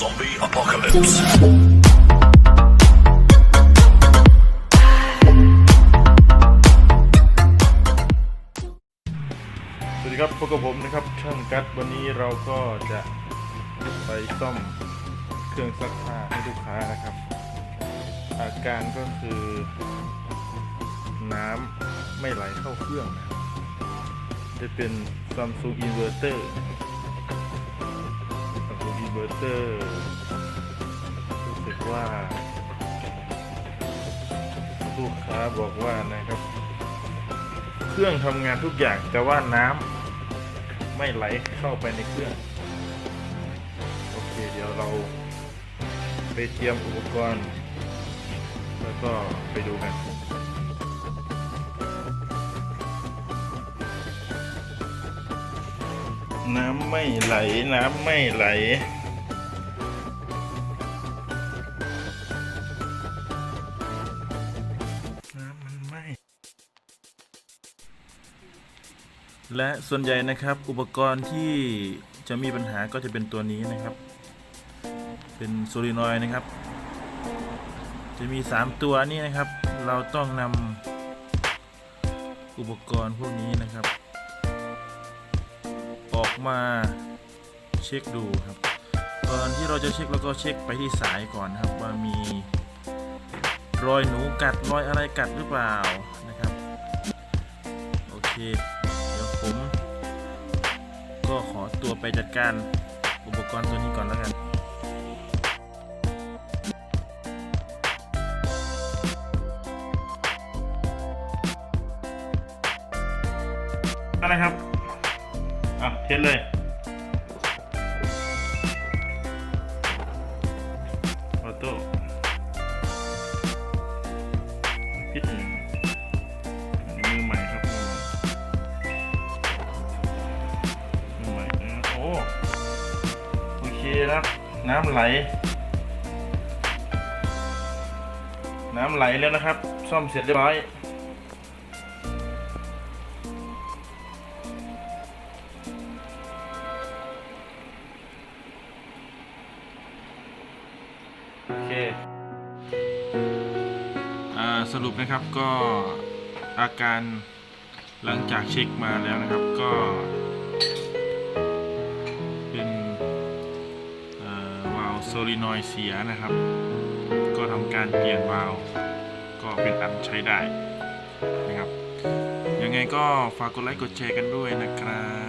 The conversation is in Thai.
Zombie Apocalypse. สวัสดีครับพบกับผมนะครับช่างกัดวันนี้เราก็จะไปซ่อมเครื่องซักผ้าให้ลูกค้านะครับ อาการก็คือ น้ำไม่ไหลเข้าเครื่องนะครับจะเป็น Samsung Inverter นะครับ Samsung Inverter รู้สึกว่า ลูกค้าบอกว่านะครับ เครื่องทำงานทุกอย่างแต่ว่าน้ำไม่ไหลเข้าไปในเครื่อง โอเค เดี๋ยวเราไปเตรียมอุปกรณ์ แล้วก็ไปดูกันน้ำไม่ไหล น้ำไม่ไหล และส่วนใหญ่นะครับอุปกรณ์ที่จะมีปัญหาก็จะเป็นตัวนี้นะครับ เป็นโซลินอยด์นะครับ จะมี 3 ตัวนี้นะครับ เราต้องนำอุปกรณ์พวกนี้นะครับ ออกมาเช็คดูครับก่อนที่เราจะเช็คเราก็เช็คไปที่สายก่อนนะครับว่ามีรอยหนูกัดรอยอะไรกัดหรือเปล่านะครับโอเค ผมก็ขอตัวไปจัดการอุปกรณ์ตัวนี้ก่อนแล้วกันอะไรครับ อะเทสเลย คครับ น้ำไหล น้ำไหลแล้วนะครับ ซ่อมเสร็จเรียบร้อยโอเคอ่าสรุปนะครับก็อาการหลังจากเช็คมาแล้วนะครับก็ รีโนอยเสียนะครับ ก็ทำการเปลี่ยนวาล์วก็เป็นอันใช้ได้นะครับ ยังไงก็ฝากกดไลค์กดแชร์กันด้วยนะครับ